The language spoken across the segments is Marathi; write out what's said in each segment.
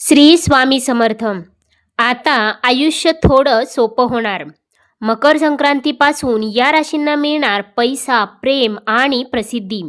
श्री स्वामी समर्थ. आता आयुष्य थोडं सोपं होणार. मकर संक्रांतीपासून या राशींना मिळणार पैसा प्रेम आणि प्रसिद्धी.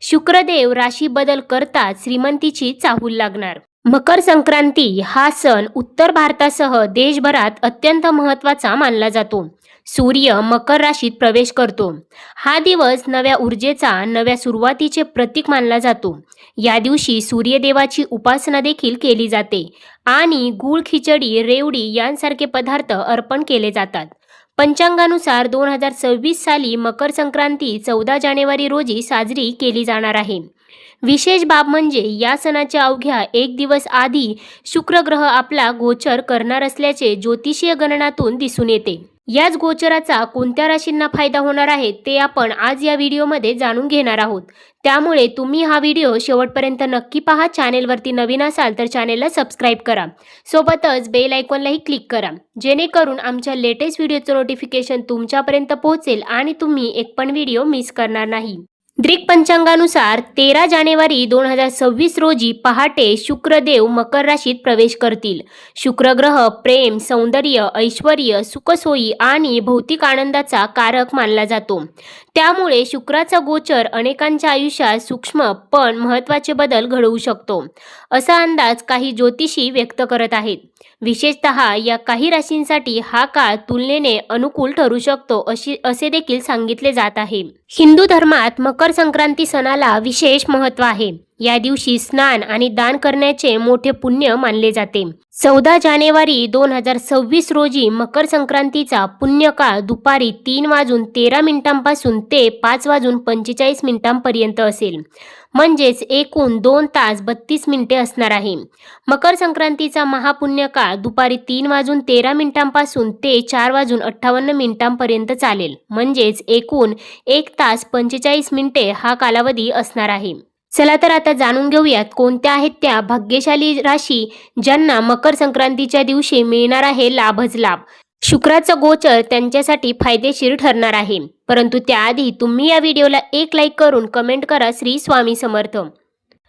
शुक्रदेव राशी बदल करता श्रीमंतीची चाहूल लागणार. मकर संक्रांती हा सण उत्तर भारतासह देशभरात अत्यंत महत्त्वाचा मानला जातो. सूर्य मकर राशीत प्रवेश करतो. हा दिवस नव्या ऊर्जेचा नव्या सुरुवातीचे प्रतीक मानला जातो. या दिवशी सूर्यदेवाची उपासना देखील केली जाते आणि गूळ खिचडी रेवडी यांसारखे पदार्थ अर्पण केले जातात. पंचांगानुसार दोन हजार सव्वीस साली मकर संक्रांती चौदा जानेवारी रोजी साजरी केली जाणार आहे. विशेष बाब म्हणजे या सणाच्या अवघ्या एक दिवस आधी शुक्रग्रह आपला गोचर करणार असल्याचे ज्योतिषीय गणनातून दिसून येते. याच गोचराचा कोणत्या राशींना फायदा होणार आहे ते आपण आज या व्हिडिओमध्ये जाणून घेणार आहोत. त्यामुळे तुम्ही हा व्हिडिओ शेवटपर्यंत नक्की पहा चॅनेलवरती नवीन असाल तर चॅनेलला सबस्क्राईब करा. सोबतच बेल आयकॉनलाही क्लिक करा जेणेकरून आमच्या लेटेस्ट व्हिडिओचं नोटिफिकेशन तुमच्यापर्यंत पोहोचेल आणि तुम्ही एक पण व्हिडिओ मिस करणार नाही. ग्रीक पंचांगानुसार तेरा जानेवारी दोन हजार सव्वीस रोजी पहाटे शुक्रदेव मकर राशीत प्रवेश करतील. शुक्रग्रह प्रेम सौंदर्य ऐश्वर सुखसोयी आणि भौतिक आनंदाचा कारक मानला जातो. त्यामुळे शुक्राचा गोचर अनेकांच्या आयुष्यात सूक्ष्म पण महत्त्वाचे बदल घडवू शकतो. असा अंदाज काही ज्योतिषी व्यक्त करत आहेत. विशेषतः या काही राशींसाठी हा काळ तुलनेने अनुकूल ठरू शकतो अशी असे देखील सांगितले जात आहे. हिंदू धर्मात मकर संक्रांती सणाला विशेष महत्त्व आहे. या दिवशी स्नान आणि दान करण्याचे मोठे पुण्य मानले जाते. चौदा जानेवारी दोन हजार सव्वीस रोजी मकर संक्रांतीचा पुण्यकाळ दुपारी तीन वाजून तेरा मिनिटांपासून ते पाच वाजून पंचेचाळीस मिनिटांपर्यंत असेल. म्हणजेच एकूण दोन तास बत्तीस मिनिटे असणार आहे. मकर संक्रांतीचा महापुण्यकाळ दुपारी तीन वाजून तेरा मिनिटांपासून ते चार वाजून अठ्ठावन्न मिनिटांपर्यंत चालेल. म्हणजेच एकूण एक तास पंचेचाळीस मिनिटे हा कालावधी असणार आहे. चला तर आता जाणून घेऊयात कोणत्या आहेत त्या भाग्यशाली राशी ज्यांना मकर संक्रांतीच्या दिवशी मिळणार आहे लाभच लाभ. शुक्राचं गोचर त्यांच्यासाठी फायदेशीर ठरणार आहे. परंतु त्याआधी तुम्ही या व्हिडिओला एक लाईक करून कमेंट करा श्री स्वामी समर्थ.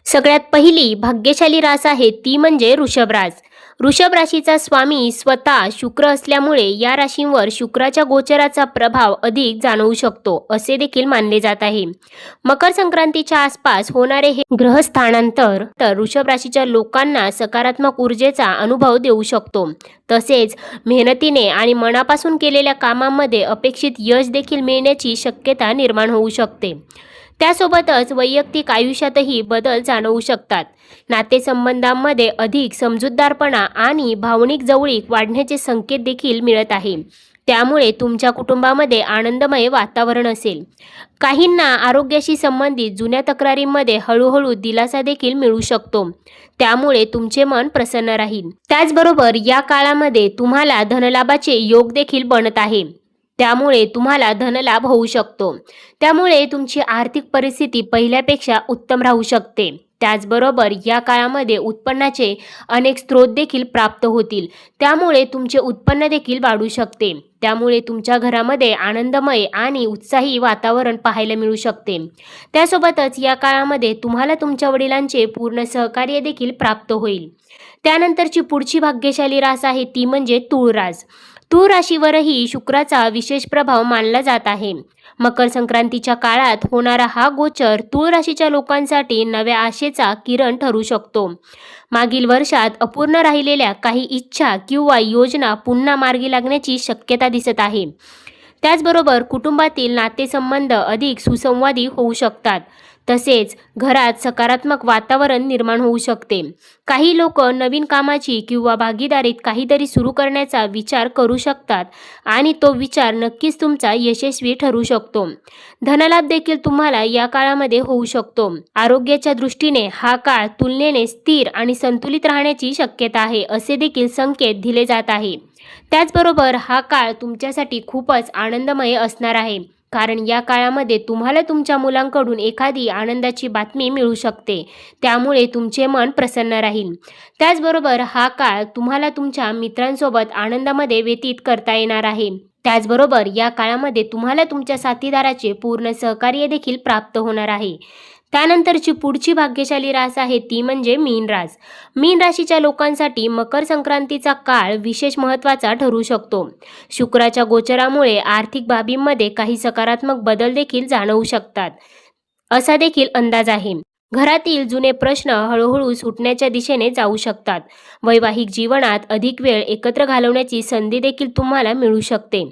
सगळ्यात पहिली भाग्यशाली रास आहे ती म्हणजे ऋषभ रास वृषभ राशीचा स्वामी स्वतः शुक्र असल्यामुळे या राशींवर शुक्राच्या गोचराचा प्रभाव अधिक जाणवू शकतो असे देखील मानले जात आहे. मकर संक्रांतीच्या आसपास होणारे हे ग्रहस्थानांतर तर वृषभ राशीच्या लोकांना सकारात्मक ऊर्जेचा अनुभव देऊ शकतो. तसेच मेहनतीने आणि मनापासून केलेल्या कामांमध्ये अपेक्षित यश देखील मिळण्याची शक्यता निर्माण होऊ शकते. त्यासोबतच वैयक्तिक आयुष्यातही बदल जाणवू शकतात. नातेसंबंधांमध्ये अधिक समजूतदारपणा आणि भावनिक जवळीक वाढण्याचे संकेत देखील मिळत आहे. त्यामुळे तुमच्या कुटुंबामध्ये आनंदमय वातावरण असेल. काहींना आरोग्याशी संबंधित जुन्या तक्रारींमध्ये हळूहळू दिलासा देखील मिळू शकतो. त्यामुळे तुमचे मन प्रसन्न राहील. त्याचबरोबर या काळामध्ये तुम्हाला धनलाभाचे योग देखील बनत आहे. त्यामुळे तुम्हाला धनलाभ होऊ शकतो. त्यामुळे तुमची आर्थिक परिस्थिती पहिल्यापेक्षा उत्तम राहू शकते. त्याचबरोबर या काळामध्ये उत्पन्नाचे अनेक स्रोत देखील प्राप्त होतील. त्यामुळे तुमचे उत्पन्न देखील वाढू शकते. त्यामुळे तुमच्या घरामध्ये आनंदमय आणि उत्साही वातावरण पाहायला मिळू शकते. त्यासोबतच या काळामध्ये तुम्हाला तुमच्या वडिलांचे पूर्ण सहकार्य देखील प्राप्त होईल. त्यानंतरची पुढची भाग्यशाली रास आहे ती म्हणजे तुळरास तूळ राशीवरही शुक्राचा विशेष प्रभाव मानला जात आहे. मकर संक्रांतीच्या काळात होणारा हा गोचर तूळ राशीच्या लोकांसाठी नव्या आशेचा किरण ठरू शकतो. मागील वर्षात अपूर्ण राहिलेल्या काही इच्छा किंवा योजना पुन्हा मार्गी लागण्याची शक्यता दिसत आहे. त्याचबरोबर कुटुंबातील नातेसंबंध अधिक सुसंवादी होऊ शकतात. तसेच घरात सकारात्मक वातावरण निर्माण होऊ शकते. काही लोक नवीन कामाची किंवा भागीदारीत काहीतरी सुरू करण्याचा विचार करू शकतात आणि तो विचार नक्कीच तुमचा यशस्वी ठरू शकतो. धनलाभ देखील तुम्हाला या काळामध्ये होऊ शकतो. आरोग्याच्या दृष्टीने हा काळ तुलनेने स्थिर आणि संतुलित राहण्याची शक्यता आहे असे देखील संकेत दिले जात आहे. त्याचबरोबर हा काळ तुमच्यासाठी खूपच आनंदमय असणार आहे. कारण या काळामध्ये तुम्हाला तुमच्या मुलांकडून एखादी आनंदाची बातमी मिळू शकते. त्यामुळे तुमचे मन प्रसन्न राहील. त्याचबरोबर हा काळ तुम्हाला तुमच्या मित्रांसोबत आनंदामध्ये व्यतीत करता येणार आहे. त्याचबरोबर या काळामध्ये तुम्हाला तुमच्या साथीदाराचे पूर्ण सहकार्य देखील प्राप्त होणार आहे. त्यानंतरची पुढची भाग्यशाली रास आहे ती म्हणजे मीन रास. मीन राशीच्या लोकांसाठी मकर संक्रांतीचा काळ विशेष महत्त्वाचा ठरू शकतो. शुक्राच्या गोचरामुळे आर्थिक बाबींमध्ये काही सकारात्मक बदल देखील जाणवू शकतात. असा देखील अंदाज आहे. घरातील जुने प्रश्न हळूहळू सुटण्याच्या दिशेने जाऊ शकतात. वैवाहिक जीवनात अधिक वेळ एकत्र घालवण्याची संधी देखील तुम्हाला मिळू शकते.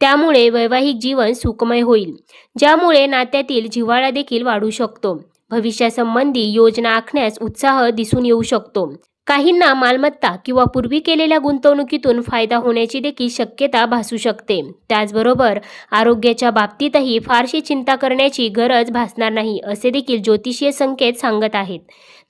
त्यामुळे वैवाहिक जीवन सुखमय होईल. ज्यामुळे नात्यातील जिव्हाळा देखील वाढू शकतो. भविष्यासंबंधी योजना आखण्यास उत्साह दिसून येऊ शकतो. काहींना मालमत्ता किंवा पूर्वी केलेल्या गुंतवणुकीतून फायदा होण्याची देखील शक्यता भासू शकते. त्याचबरोबर आरोग्याच्या बाबतीतही फारशी चिंता करण्याची गरज भासणार नाही असे देखील ज्योतिषीय संकेत सांगत आहेत.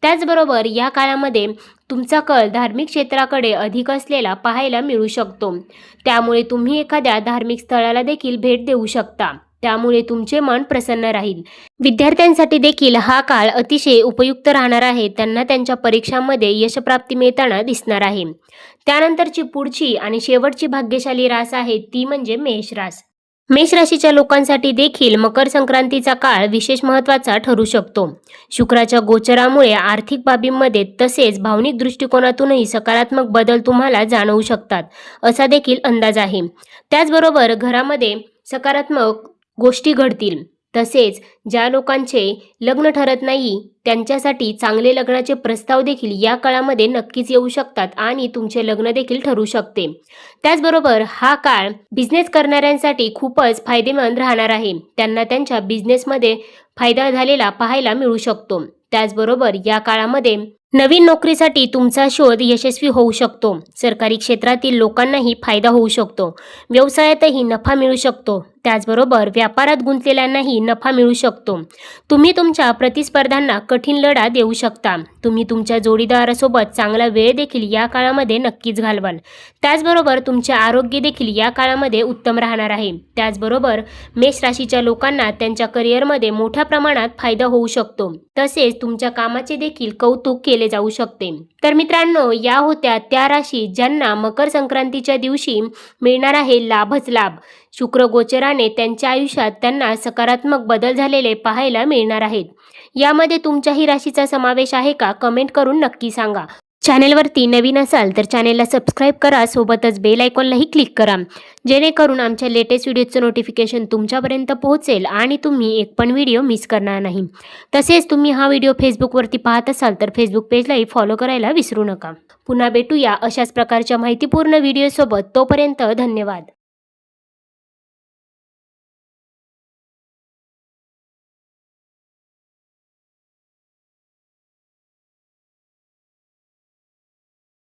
त्याचबरोबर या काळामध्ये तुमचा कल धार्मिक क्षेत्राकडे अधिक असलेला पाहायला मिळू शकतो. त्यामुळे तुम्ही एखाद्या धार्मिक स्थळाला देखील भेट देऊ शकता. त्यामुळे तुमचे मन प्रसन्न राहील. विद्यार्थ्यांसाठी देखील हा काळ अतिशय उपयुक्त राहणार आहे. त्यांना त्यांच्या परीक्षांमध्ये यशप्राप्ती मिळताना दिसणार आहे. त्यानंतरची पुढची आणि शेवटची भाग्यशाली रास आहे ती म्हणजे मेष रास. मेष राशीच्या लोकांसाठी देखील मकर संक्रांतीचा काळ विशेष महत्त्वाचा ठरू शकतो. शुक्राच्या गोचरामुळे आर्थिक बाबींमध्ये तसेच भावनिक दृष्टिकोनातूनही सकारात्मक बदल तुम्हाला जाणवू शकतात असा देखील अंदाज आहे. त्याचबरोबर घरामध्ये सकारात्मक गोष्टी घडतील. तसेच ज्या लोकांचे लग्न ठरत नाही त्यांच्यासाठी चांगले लग्नाचे प्रस्ताव देखील या काळामध्ये नक्कीच येऊ शकतात आणि तुमचे लग्न देखील ठरू शकते. त्याचबरोबर हा काळ बिझनेस करणाऱ्यांसाठी खूपच फायदेमंद राहणार आहे. त्यांना त्यांच्या बिझनेसमध्ये फायदा झालेला पाहायला मिळू शकतो. त्याचबरोबर या काळामध्ये नवीन नोकरीसाठी तुमचा शोध यशस्वी होऊ शकतो. सरकारी क्षेत्रातील लोकांनाही फायदा होऊ शकतो. व्यवसायातही नफा मिळू शकतो. त्याचबरोबर व्यापारात गुंतलेल्यांनाही नफा मिळू शकतो. तुम्ही तुमच्या प्रतिस्पर्धांना कठीण लढा देऊ शकता. तुम्ही तुमच्या जोडीदारासोबत चांगला वेळ देखील या काळामध्ये नक्कीच घालवाल. त्याचबरोबर तुमचे आरोग्य देखील या काळामध्ये उत्तम राहणार आहे. त्याचबरोबर मेष राशीच्या लोकांना त्यांच्या करिअरमध्ये मोठ्या प्रमाणात फायदा होऊ शकतो. तसेच तुमच्या कामाचे देखील कौतुक केले जाऊ शकते. तर मित्रांनो या होत्या त्या राशी ज्यांना मकर संक्रांतीच्या दिवशी मिळणार आहे लाभच लाभ. शुक्र गोचराने त्यांच्या आयुष्यात त्यांना सकारात्मक बदल झालेले पाहायला मिळणार आहेत. यामध्ये तुमच्याही राशीचा समावेश आहे का? कमेंट करून नक्की सांगा. चॅनेलवरती नवीन असाल तर चॅनेलला सबस्क्राईब करा सोबतच बेल आयकॉनलाही क्लिक करा. जेणेकरून आमच्या लेटेस्ट व्हिडिओचं नोटिफिकेशन तुमच्यापर्यंत पोहोचेल आणि तुम्ही एक पण व्हिडिओ मिस करणार नाही. तसेच तुम्ही हा व्हिडिओ फेसबुकवरती पाहत असाल तर फेसबुक पेजलाही फॉलो करायला विसरू नका. पुन्हा भेटूया अशाच प्रकारच्या माहितीपूर्ण व्हिडिओसोबत. तोपर्यंत धन्यवाद.